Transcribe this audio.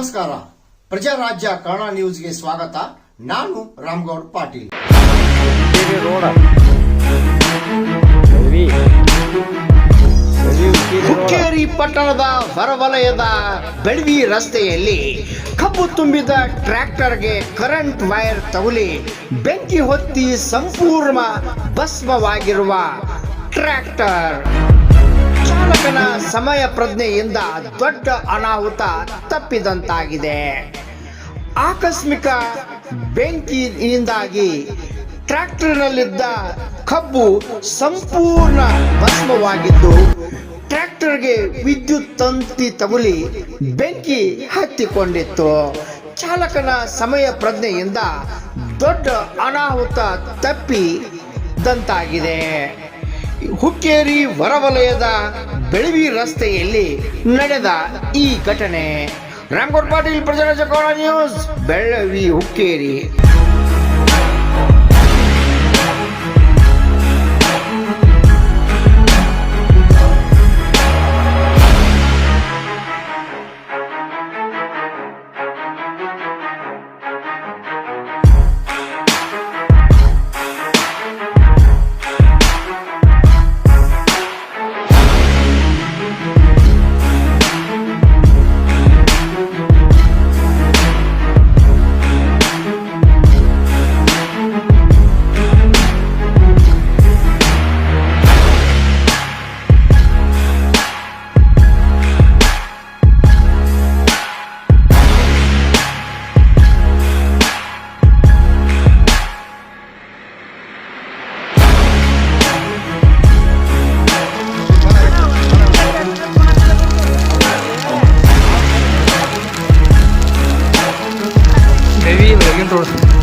ನಮಸ್ಕಾರ. ಪ್ರಜಾರಾಜ್ಯ ಕನ್ನಡ ನ್ಯೂಸ್ಗೆ ಸ್ವಾಗತ. ನಾನು ರಾಮ್ಗೌಡ್ ಪಾಟೀಲ್. ಹುಕ್ಕೇರಿ ಪಟ್ಟಣದ ಹೊರವಲಯದ ಬೆಳವಿ ರಸ್ತೆಯಲ್ಲಿ ಕಬ್ಬು ತುಂಬಿದ ಟ್ರ್ಯಾಕ್ಟರ್ಗೆ ಕರೆಂಟ್ ವೈರ್ ತಗುಲಿ ಬೆಂಕಿ ಹೊತ್ತಿ ಸಂಪೂರ್ಣ ಭಸ್ಮವಾಗಿರುವ ಟ್ರ್ಯಾಕ್ಟರ್. ಚಾಲಕನ ಸಮಯ ಪ್ರಜ್ಞೆಯಿಂದ ದೊಡ್ಡ ಅನಾಹುತ ತಪ್ಪಿದಂತಾಗಿದೆ. ಆಕಸ್ಮಿಕ ಬೆಂಕಿಯಿಂದಾಗಿ ಟ್ರ್ಯಾಕ್ಟರ್ನಲ್ಲಿದ್ದ ಕಬ್ಬು ಸಂಪೂರ್ಣ ಭಸ್ಮವಾಗಿದ್ದು, ಟ್ರ್ಯಾಕ್ಟರ್ಗೆ ವಿದ್ಯುತ್ ತಂತಿ ತಗುಲಿ ಬೆಂಕಿ ಹತ್ತಿಕೊಂಡಿತ್ತು. ಚಾಲಕನ ಸಮಯ ಪ್ರಜ್ಞೆಯಿಂದ ದೊಡ್ಡ ಅನಾಹುತ ತಪ್ಪಿದಂತಾಗಿದೆ. ಹುಕ್ಕೇರಿ ಹೊರವಲಯದ ಬೆಳವಿ ರಸ್ತೆಯಲ್ಲಿ ನಡೆದ ಈ ಘಟನೆ. Ramkot Patil Praja Kannada news Belavi Hukkeri. bien, me.